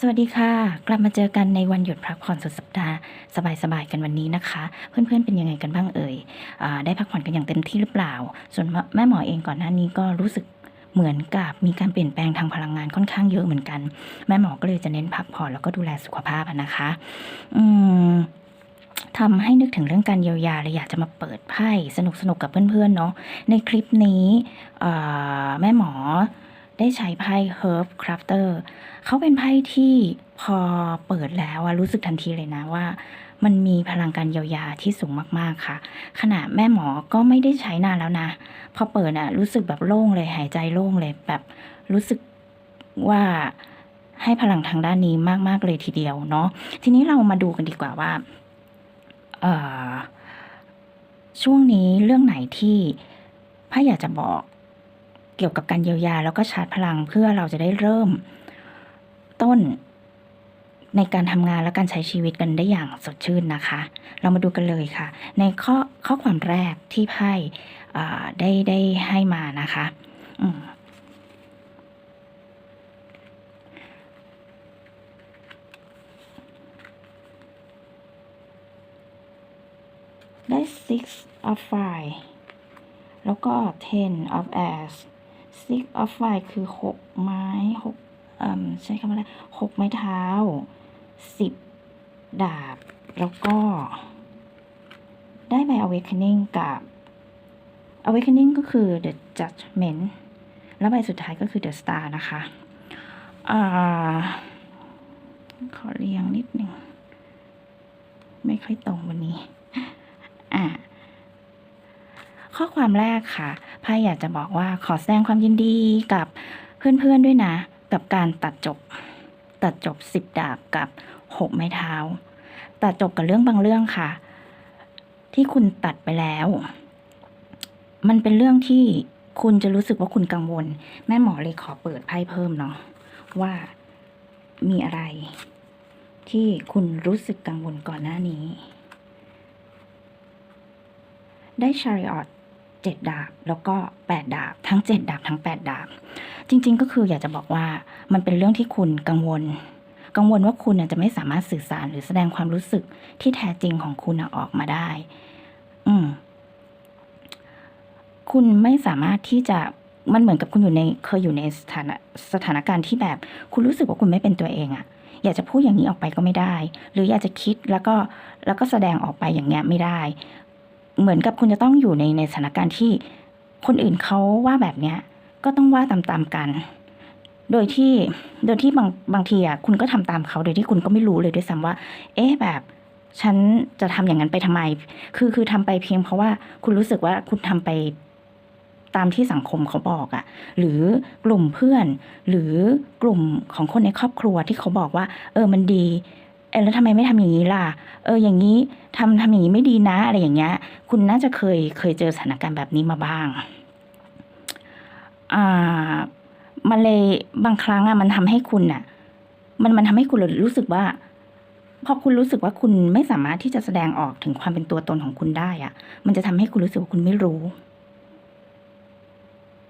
สวัสดีค่ะ กลับมาเจอกันในวันหยุดพักผ่อนสุดสัปดาห์สบายๆกันวันนี้นะคะ เพื่อนๆเป็นยังไงกันบ้างเอ่ยอได้พักผ่อนกันอย่างเต็มที่หรือเปล่า ส่วนแม่หมอเองก่อนหน้านี้ก็รู้สึกเหมือนกับมีการเปลี่ยนแปลงทางพลังงานค่อนข้างเยอะเหมือนกัน แม่หมอก็เลยจะเน้นพักผ่อนแล้วก็ดูแลสุขภาพนะคะ อืมทำให้นึกถึงเรื่องการเยียวยาเลยอยากจะมาเปิดไพ่สนุกๆกับเพื่อนๆเนาะในคลิปนี้แม่หมอ ได้ใช้ไพ่ Herb Crafter เขาเป็นไพ่ที่พอเปิดแล้วรู้สึกทันทีเลยนะว่า มันมีพลังการเยียวยาที่สูงมากๆค่ะ ขณะแม่หมอก็ไม่ได้ใช้นานแล้วนะ พอเปิดอะรู้สึกแบบโล่งเลยหายใจโล่งเลยแบบรู้สึกว่าให้พลังทางด้านนี้มากๆเลยทีเดียวเนาะทีนี้เรามาดูกันดีกว่าว่าช่วงนี้เรื่องไหนที่พ่ออยากจะบอก เกี่ยวกับการเยียวยาแล้วก็ชาร์จพลังเพื่อเราจะได้เริ่มต้นในการทำงานและการใช้ชีวิตกันได้อย่างสดชื่นนะคะ เรามาดูกันเลยค่ะ ในข้อข้อความแรกที่ไพ่ได้ได้ให้มานะคะอืได้ six of fire แล้วก็ ten of airs six of fire คือหกไม้หกเอ่มใช้คำว่าอะไรหกไม้เท้าสิบดาบ แล้วก็ ได้ใบ awakening กับ awakening ก็คือ the judgment แล้วใบสุดท้ายก็คือ the star นะคะอ่าขอเรียงนิดหนึ่ง ไม่ค่อยตรงวันนี้ อะ ข้อความแรกค่ะไพายอยากจะบอกว่าขอแสดงความยินดีกับเพื่อนๆด้วยนะ กับการตัดจบ ตัดจบสิบดาบกับหกไม้เท้า ตัดจบกับเรื่องบางเรื่องค่ะ ที่คุณตัดไปแล้ว มันเป็นเรื่องที่คุณจะรู้สึกว่าคุณกังวล แม่หมอเลยขอเปิดไพ่เพิ่มเนาะว่ามีอะไร ที่คุณรู้สึกกังวลก่อนหน้านี้ ได้ชาริออต เจ็ดดาบ แล้วก็แปดดาบ ทั้งเจ็ดดาบ ทั้งแปดดาบ จริง ๆ ก็คืออยากจะบอกว่ามันเป็นเรื่องที่คุณกังวล กังวลว่าคุณจะไม่สามารถสื่อสารหรือแสดงความรู้สึกที่แท้จริงของคุณออกมาได้ อืม คุณไม่สามารถที่จะมันเหมือนกับคุณอยู่ในเคยอยู่ในสถานะสถานการณ์ที่แบบ คุณรู้สึกว่าคุณไม่เป็นตัวเองอะอยากจะพูดอย่างนี้ออกไปก็ไม่ได้ หรืออยากจะคิดแล้วก็แล้วก็แสดงออกไปอย่างเงี้ยไม่ได้ เหมือนกับคุณจะต้องอยู่ในในสถานการณ์ที่คนอื่นเขาว่าแบบเนี้ยก็ต้องว่าตามๆกัน โดยที่โดยที่บางบางทีอะคุณก็ทำตามเขาโดยที่คุณก็ไม่รู้เลยด้วยซ้ำว่า เอ๊ะแบบฉันจะทำอย่างนั้นไปทำไม คือคือทำไปเพียงเพราะว่าคุณรู้สึกว่าคุณทำไปตามที่สังคมเขาบอกอะ่ะ หรือกลุ่มเพื่อน หรือกลุ่มของคนในครอบครัวที่เขาบอกว่า เออมันดี เออแล้วทำไมไม่ทำอย่างนี้ล่ะ เอออย่างนี้ทำทำอย่างนี้ไม่ดีนะ อะไรอย่างเงี้ย คุณน่าจะเคยเคยเจอสถานการณ์แบบนี้มาบ้าง อ่า มันเลยบางครั้งอะมันทำให้คุณน่ะ มันมันทำให้คุณรู้สึกว่าพอคุณรู้สึกว่าคุณไม่สามารถที่จะแสดงออกถึงความเป็นตัวตนของคุณได้อะมันจะทำให้คุณรู้สึกว่าคุณไม่รู้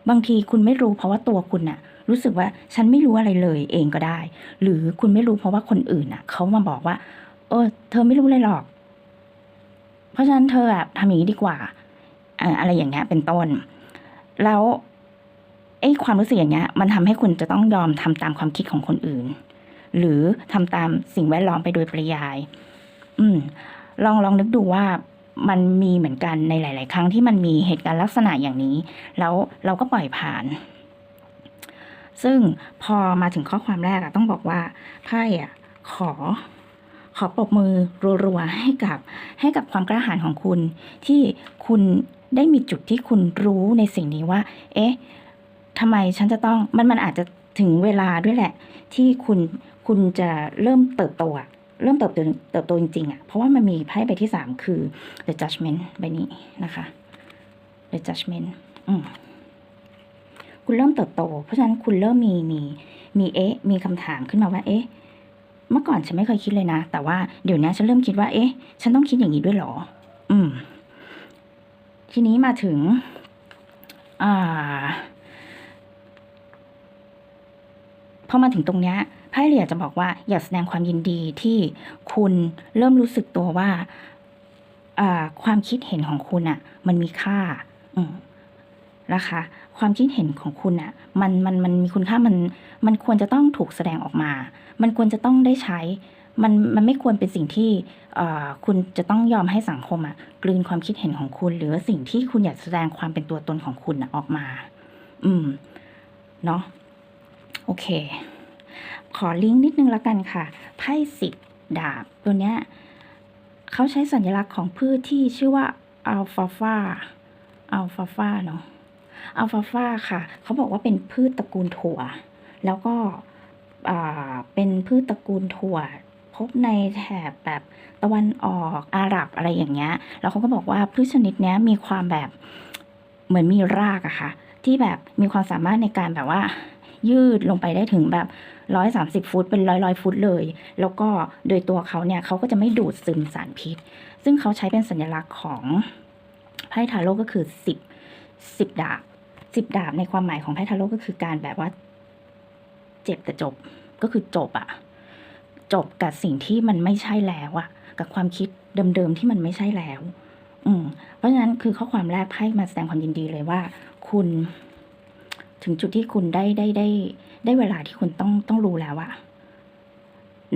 บางทีคุณไม่รู้เพราะว่าตัวคุณน่ะ รู้สึกว่าฉันไม่รู้อะไรเลยเองก็ได้ หรือคุณไม่รู้เพราะว่าคนอื่นน่ะเขามาบอกว่า เออ เธอไม่รู้เลยหรอก เพราะฉะนั้นเธออะทำอย่างนี้ดีกว่าอะไรอย่างเงี้ยเป็นต้น แล้วไอ้ความรู้สึกอย่างเงี้ย มันทำให้คุณจะต้องยอมทำตามความคิดของคนอื่น หรือทำตามสิ่งแวดล้อมไปโดยปริยาย อืม ลองลองนึกดูว่ามันมีเหมือนกันในหลาย ๆ ครั้งที่มันมีเหตุการณ์ลักษณะอย่างนี้ แล้วเราก็ปล่อยผ่าน ซึ่งพอมาถึงข้อความแรกอะต้องบอกว่าไพ่อะขอ ขอปรบมือรัวๆให้กับให้กับความกล้าหาญของคุณ ที่คุณได้มีจุดที่คุณรู้ในสิ่งนี้ว่า เอ๊ะทำไมฉันจะต้องมันมันอาจจะถึงเวลาด้วยแหละ ที่คุณคุณจะเริ่มเติบโตอะเริ่มเติบโตเติบโตจริงๆอะเพราะว่ามันมีไพ่ใบที่สามคือ the judgment ใบนี้นะคะ the judgment อืม คุณเริ่มเติบโต เพราะฉะนั้นคุณเริ่มมีมีมีเอ๊ะมีคำถามขึ้นมาว่าเอ๊ะเมื่อก่อนฉันไม่เคยคิดเลยนะ แต่ว่าเดี๋ยวนี้ฉันเริ่มคิดว่า เอ๊ะ ฉันต้องคิดอย่างนี้ด้วยเหรอ อืม ทีนี้มาถึง อ่า พอมาถึงตรงเนี้ยไพ่เหลยอยจะบอกว่า อยากแสดงความยินดีที่คุณเริ่มรู้สึกตัวว่า อ่า ความคิดเห็นของคุณอะมันมีค่า อืม นะคะ ความคิดเห็นของคุณอะมันมันมันมีคุณค่ามันมันควรจะต้องถูกแสดงออกมา มันควรจะต้องได้ใช้ มันมันไม่ควรเป็นสิ่งที่คุณจะต้องยอมให้สังคมอะกลืนความคิดเห็นของคุณ หรือสิ่งที่คุณอยากแสดงความเป็นตัวตนของคุณอะออกมา อืมเนาะโอเค ขอลิงก์นิดนึงแล้วกันค่ะไพ่สิบดาบตัวเนี้ยเขาใช้สัญลักษณ์ของพืชที่ชื่อว่าอัลฟาฟาอัลฟาฟาเนาะ อัลฟาฟาค่ะ เขาบอกว่าเป็นพืชตระกูลถั่ว แล้วก็เป็นพืชตระกูลถั่ว พบในแถบแบบตะวันออกอาหรับอะไรอย่างเงี้ย แล้วเขาก็บอกว่าพืชชนิดนี้มีความแบบเหมือนมีรากอะค่ะ ที่แบบมีความสามารถในการแบบว่ายืดลงไปได้ถึงแบบร้อยสามสิบฟุตเป็นร้อยร้อยฟุตเลย แล้วก็โดยตัวเขาเนี่ยเขาก็จะไม่ดูดซึมสารพิษ ซึ่งเขาใช้เป็นสัญลักษณ์ของไพ่ทาโร่ก็คือสิบ สิบดาบสิบดาบในความหมายของไพ่ทาโร่ก็คือการแบบว่า เจ็บแต่จบก็คือจบอะจบกับสิ่งที่มันไม่ใช่แล้วอะกับความคิดเดิมๆที่มันไม่ใช่แล้ว อืม เพราะฉะนั้นคือข้อความแรกไพ่มาแสดงความยินดีเลยว่า คุณ ถึงจุดที่คุณได้ได้ได้ ได้เวลาที่คุณต้องต้องรู้แล้วอะ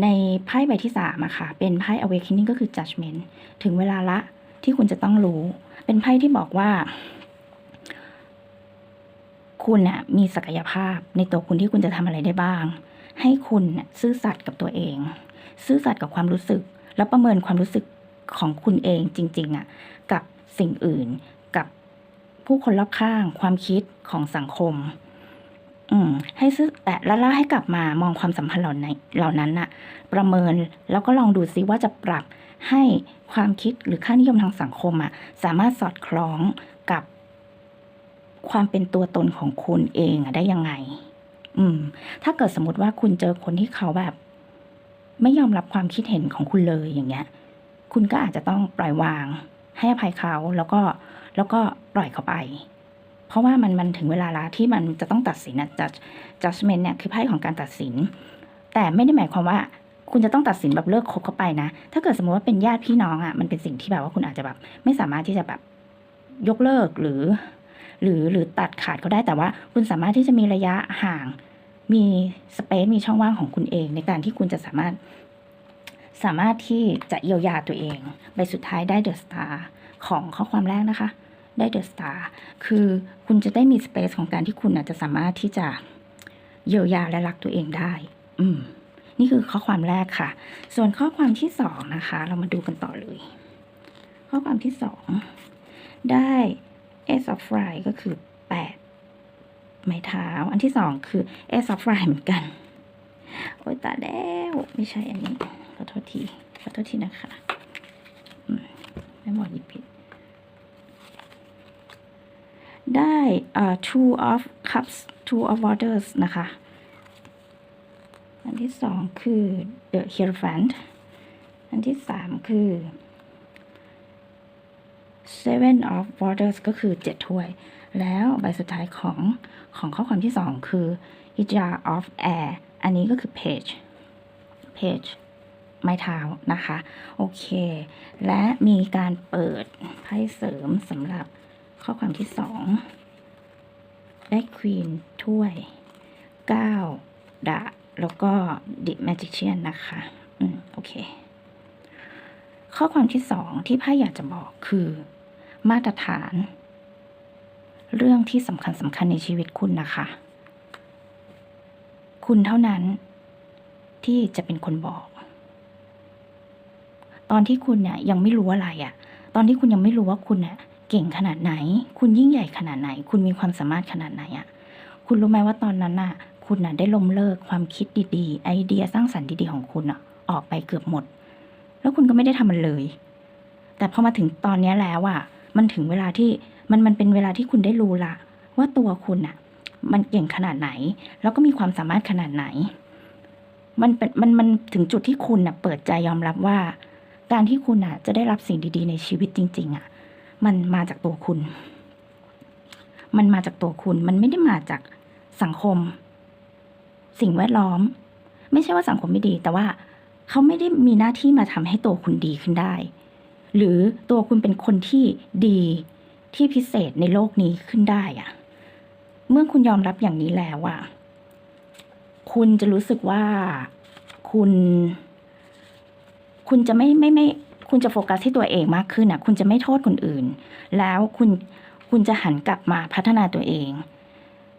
ในไพ่ใบที่สามอะค่ะ เป็นไพ่ awakening ก็คือ judgment ถึงเวลาละที่คุณจะต้องรู้ เป็นไพ่ที่บอกว่า คุณอะมีศักยภาพในตัวคุณที่คุณจะทำอะไรได้บ้าง ให้คุณน่ะซื่อสัตย์กับตัวเอง ซื่อสัตย์กับความรู้สึก แล้วประเมินความรู้สึกของคุณเองจริงๆอะกับสิ่งอื่น กับผู้คนรอบข้าง ความคิดของสังคม อืม ให้ซื้อแต่ละล่าให้กลับมามองความสัมพันธ์เหล่านั้นเหล่านั้นน่ะ ประเมินแล้วก็ลองดูซิว่าจะปรับให้ความคิดหรือค่านิยมทางสังคมอะ สามารถสอดคล้อง ความเป็นตัวตนของคุณเองอะได้ยังไง อืม ถ้าเกิดสมมติว่าคุณเจอคนที่เขาแบบ ไม่ยอมรับความคิดเห็นของคุณเลยอย่างเงี้ย คุณก็อาจจะต้องปล่อยวาง ให้อภัยเขาแล้วก็แล้วก็ปล่อยเขาไป เพราะว่ามันมันถึงเวลาแล้วที่มันจะต้องตัดสินนะ judge judgment เนี่ยคือไพ่ของการตัดสิน แต่ไม่ได้หมายความว่าคุณจะต้องตัดสินแบบเลิกคบเขาไปนะ ถ้าเกิดสมมติว่าเป็นญาติพี่น้องอะ่ะ มันเป็นสิ่งที่แบบว่าคุณอาจจะแบบ ไม่สามารถที่จะแบบยกเลิกหรือ หรือหรือตัดขาดเขาได้แต่ว่า คุณสามารถที่จะมีระยะห่าง มีสเปซมีช่องว่างของคุณเอง ในการที่คุณจะสามารถ สามารถที่จะเยียวยาตัวเองใบสุดท้ายได้เดอะสตาร์ของข้อความแรกนะคะ ได้เดอะสตาร์คือคุณจะได้มีสเปซของการที่คุณอาจจะสามารถที่จะเยียวยาและรักตัวเองได้ อืม นี่คือข้อความแรกค่ะ ส่วนข้อความที่สองนะคะ เรามาดูกันต่อเลย ข้อความที่สองได้ Ace of f r y ก็คือแปดไม้เท้า อันที่สองคือ Ace of f r y เหมือนกัน โอ้ยตาแล้ว ไม่ใช่อันนี้ ขอโทษที ขอโทษทีนะคะไม่หมดยิบผิด ได้เอ่อ two of cups two of waters นะคะ อันที่สองคือ the hierophant อันที่สามคือ seven of waters ก็คือเจ็ดถ้วย แล้วใบสุดท้ายของของข้อความที่สองคือ i j a of air อันนี้ก็คือ page page ไม้เท้านะคะ โอเค และมีการเปิดไพ่เสริมสำหรับข้อความที่สองได้ queen ถ้วยเก้าดาแล้วก็ the magician นะคะ อืม โอเค ข้อความที่สองที่ไพ่อยากจะบอกคือ มาตรฐาน เรื่องที่สำคัญสำคัญในชีวิตคุณนะคะ คุณเท่านั้นที่จะเป็นคนบอก ตอนที่คุณเนี่ยยังไม่รู้อะไรอะ่ะ ตอนที่คุณยังไม่รู้ว่าคุณเนี่ยเก่งขนาดไหน คุณยิ่งใหญ่ขนาดไหน คุณมีความสามารถขนาดไหนอะ่ะ คุณรู้ไหมว่าตอนนั้นน่ะ คุณน่ะได้ล้มเลิกความคิดดีๆ ไอเดียสร้างสรรค์ดีๆของคุณอะ ออกไปเกือบหมด แล้วคุณก็ไม่ได้ทำมันเลย แต่พอมาถึงตอนนี้แล้วอะ มันถึงเวลาที่มันมันเป็นเวลาที่คุณได้รู้ละว่าตัวคุณอะมันเก่งขนาดไหน แล้วก็มีความสามารถขนาดไหน มันเป็นมันมันถึงจุดที่คุณอะเปิดใจยอมรับว่า การที่คุณอะจะได้รับสิ่งดี ๆ ในชีวิตจริง ๆอะมันมาจากตัวคุณ มันมาจากตัวคุณ มันไม่ได้มาจากสังคม สิ่งแวดล้อม ไม่ใช่ว่าสังคมไม่ดี แต่ว่าเขาไม่ได้มีหน้าที่มาทำให้ตัวคุณดีขึ้นได้ หรือตัวคุณเป็นคนที่ดีที่พิเศษในโลกนี้ขึ้นได้อะเมื่อคุณยอมรับอย่างนี้แล้วอะคุณจะรู้สึกว่าคุณ คุณจะไม่ไม่ไม่คุณจะโฟกัสที่ตัวเองมากขึ้นอะคุณจะไม่โทษคนอื่น แล้วคุณคุณจะหันกลับมาพัฒนาตัวเอง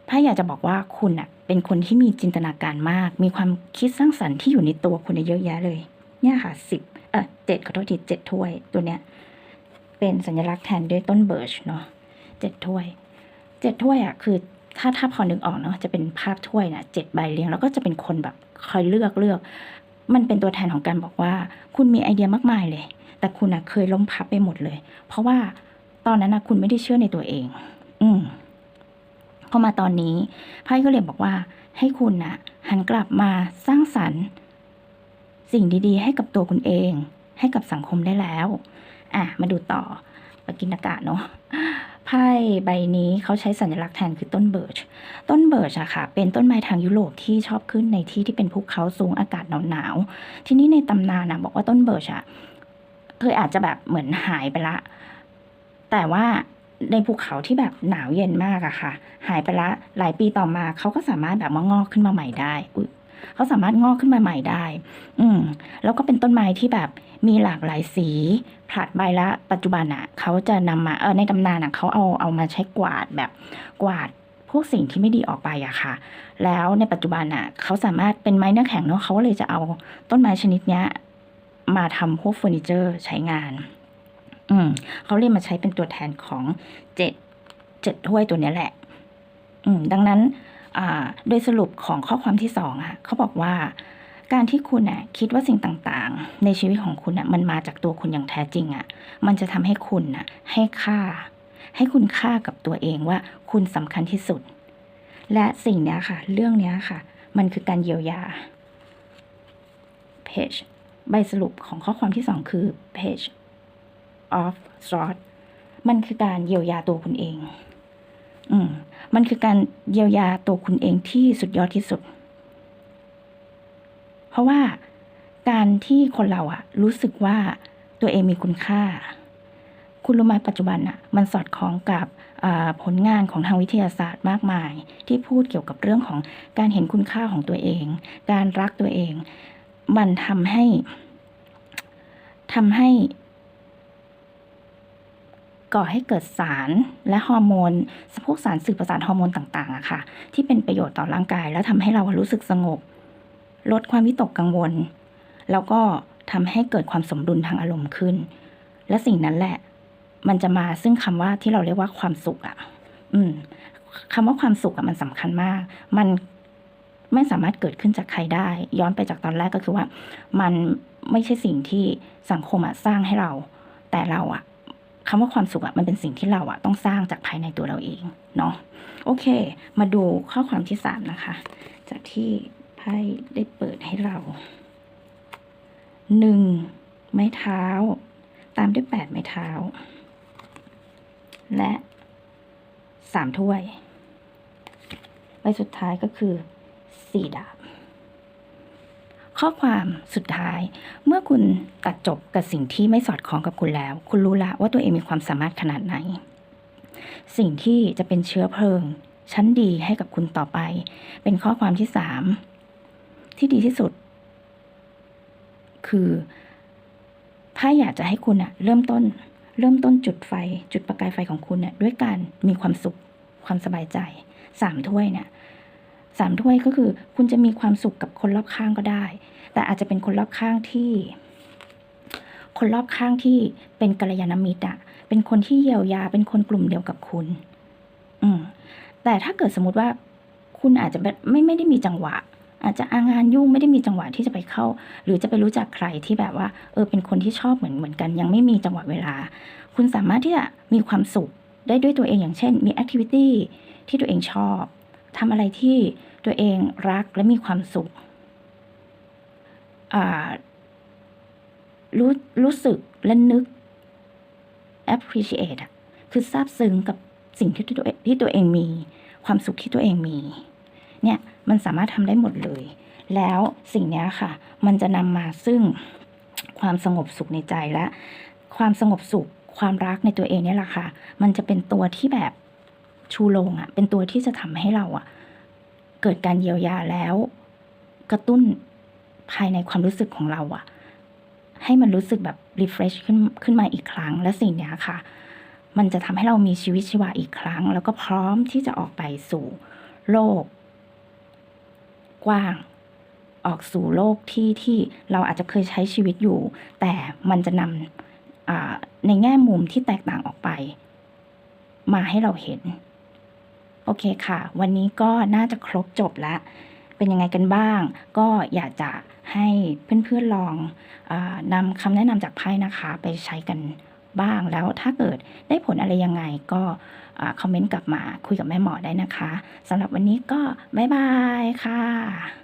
พ่าอยากจะบอกว่าคุณอะเป็นคนที่มีจินตนาการมาก มีความคิดสร้างสรรค์ที่อยู่ในตัวคุณเยอะแยะเลย เนี่ยค่ะสิบ ออเจ็ดขอโทษทีเจ็ดถ้วยตัวเนี้ยเป็นสัญลักษณ์แทนด้วยต้นเบิร์ชเนาะเจ็ดถ้วยเจ็ดถ้วยอะคือถ้าถ้าพอนึกออกเนาะจะเป็นภาพถ้วยน่ะเจ็ดใบเรียง แล้วก็จะเป็นคนแบบคอยเลือกเลือก มันเป็นตัวแทนของการบอกว่า คุณมีไอเดียมากมายเลย แต่คุณอะเคยล้มพับไปหมดเลย เพราะว่าตอนนั้นนะคุณไม่ได้เชื่อในตัวเอง อืมพอมาตอนนี้ไพ่ก็เลยบอกว่า ให้คุณนะหันกลับมาสร้างสรรค์ สิ่งดีๆ ให้กับตัวคุณเอง ให้กับสังคมได้แล้ว อะ มาดูต่อปกินอากาศเนาะไพ่ใบนี้เขาใช้สัญลักษณ์แทนคือต้นเบิร์ช ต้นเบิร์ชอะค่ะ เป็นต้นไม้ทางยุโรปที่ชอบขึ้นในที่ที่เป็นภูเขาสูงอากาศหนาวๆ ทีนี้ในตำนานนะบอกว่าต้นเบิร์ชอะเคยอาจจะแบบเหมือนหายไปละ แต่ว่าในภูเขาที่แบบหนาวเย็นมากอะค่ะ หายไปละ หลายปีต่อมาเขาก็สามารถแบบว่างอกขึ้นมาใหม่ได้อุ เขาสามารถงอกขึ้นมาใหม่ได้ อืมแล้วก็เป็นต้นไม้ที่แบบมีหลากหลายสีผลัดใบละปัจจุบันอะเขาจะนำมาเออในตำนานอะเขาเอาเอามาใช้กวาดแบบกวาดพวกสิ่งที่ไม่ดีออกไปอะค่ะ แล้วในปัจจุบันน่ะเขาสามารถเป็นไม้เนื้อแข็งเนาะเขาเลยจะเอาต้นไม้ชนิดเนี้ยมาทำพวกเฟอร์นิเจอร์ใช้งาน อืมเขาเลยกมาใช้เป็นตัวแทนของเจ็ดเจ็ดถ้วยตัวนี้แหละ อืม ดังนั้น โดยสรุปของข้อความที่สองอะเขาบอกว่า การที่คุณน่ะคิดว่าสิ่งต่างๆ ในชีวิตของคุณน่ะมันมาจากตัวคุณอย่างแท้จริงอะมันจะทำให้คุณน่ะให้ค่า ให้คุณค่ากับตัวเองว่าคุณสำคัญที่สุด และสิ่งเนี้ยค่ะ เรื่องเนี้ยค่ะ มันคือการเยียวยา page ใบสรุปของข้อความที่สองคือ page of swords มันคือการเยียวยาตัวคุณเอง อืมมันคือการเยียวยาตัวคุณเองที่สุดยอดที่สุด เพราะว่าการที่คนเราอะรู้สึกว่าตัวเองมีคุณค่า คุณรู้ไหมปัจจุบันอะมันสอดคล้องกับผลงานของทางวิทยาศาสตร์มากมาย ที่พูดเกี่ยวกับเรื่องของการเห็นคุณค่าของตัวเอง การรักตัวเอง มันทำให้ทำให้ ก่อให้เกิดสารและฮอร์โมนพวกสารสื่อประสาทฮอร์โมนต่างๆอะค่ะ ที่เป็นประโยชน์ต่อร่างกาย แล้วทำให้เรารู้สึกสงบ ลดความวิตกกังวล แล้วก็ทำให้เกิดความสมดุลทางอารมณ์ขึ้น และสิ่งนั้นแหละ มันจะมาซึ่งคำว่าที่เราเรียกว่าความสุขอะอืมคำว่าความสุขอะมันสำคัญมาก มันไม่สามารถเกิดขึ้นจากใครได้ ย้อนไปจากตอนแรกก็คือว่า มันไม่ใช่สิ่งที่สังคมอะสร้างให้เรา แต่เราอะ คำว่าความสุขอะมันเป็นสิ่งที่เราอะต้องสร้างจากภายในตัวเราเองเนาะโอเค มาดูข้อความที่สามนะคะ จากที่ไพ่ได้เปิดให้เราหนึ่งไม้เท้า ตามด้วยแปดไม้เท้า และสามถ้วยใบสุดท้ายก็คือสี่ดาบ ข้อความสุดท้าย เมื่อคุณตัดจบกับสิ่งที่ไม่สอดคล้องกับคุณแล้ว คุณรู้ละว่าตัวเองมีความสามารถขนาดไหน สิ่งที่จะเป็นเชื้อเพลิง ชั้นดีให้กับคุณต่อไป เป็นข้อความที่สามที่ดีที่สุด คือ ถ้าอยากจะให้คุณอะเริ่มต้น เริ่มต้นจุดไฟ จุดประกายไฟของคุณเนี่ยด้วยการมีความสุขความสบายใจสามถ้วยเนี่ย สามถ้วยก็คือ คุณจะมีความสุขกับคนรอบข้างก็ได้ แต่อาจจะเป็นคนรอบข้างที่ คนรอบข้างที่เป็นกัลยาณมิตรอะเป็นคนที่เยียวยา เป็นคนกลุ่มเดียวกับคุณ อืมแต่ถ้าเกิดสมมติว่าคุณอาจจะไม่ไม่ได้มีจังหวะ อาจจะอางานยุ่งไม่ได้มีจังหวะที่จะไปเข้า หรือจะไปรู้จักใครที่แบบว่า เออ เป็นคนที่ชอบเหมือนเหมือนกัน ยังไม่มีจังหวะเวลา คุณสามารถที่จะมีความสุขได้ด้วยตัวเองอย่างเช่น มีแอคทิวิตี้ที่ตัวเองชอบ ทำอะไรที่ตัวเองรักและมีความสุขรู้รู้สึกและนึก appreciate อะคือซาบซึ้งกับสิ่งที่ตัวเองที่ตัวเองมี ความสุขที่ตัวเองมี เนี่ยมันสามารถทำได้หมดเลย แล้วสิ่งนี้ค่ะ มันจะนำมาซึ่งความสงบสุขในใจและ ความสงบสุขความรักในตัวเองเนี่ยแหละค่ะ มันจะเป็นตัวที่แบบ ชูโรงอะ่ะเป็นตัวที่จะทำให้เราอะ่ะเกิดการเยียวยาแล้ว กระตุ้นภายในความรู้สึกของเราอะ่ะ ให้มันรู้สึกแบบ refresh ขึ้นขึ้นมาอีกครั้งและสิ่งนี้ค่ะ มันจะทำให้เรามีชีวิตชีวาอีกครั้ง แล้วก็พร้อมที่จะออกไปสู่โลก กว้างออกสู่โลกที่ที่เราอาจจะเคยใช้ชีวิตอยู่ แต่มันจะนำในแง่มุมที่แตกต่างออกไป มาให้เราเห็น โอเคค่ะ วันนี้ก็น่าจะครบจบแล้ว เป็นยังไงกันบ้าง ก็อยากจะให้เพื่อนๆลองอนำคำแนะนำจากไพ่นะคะ ไปใช้กันบ้างแล้วถ้าเกิดได้ผลอะไรยังไงก็คอมเมนต์กลับมาคุยกับแม่หมอได้นะคะสำหรับวันนี้ก็บ๊ายบายค่ะ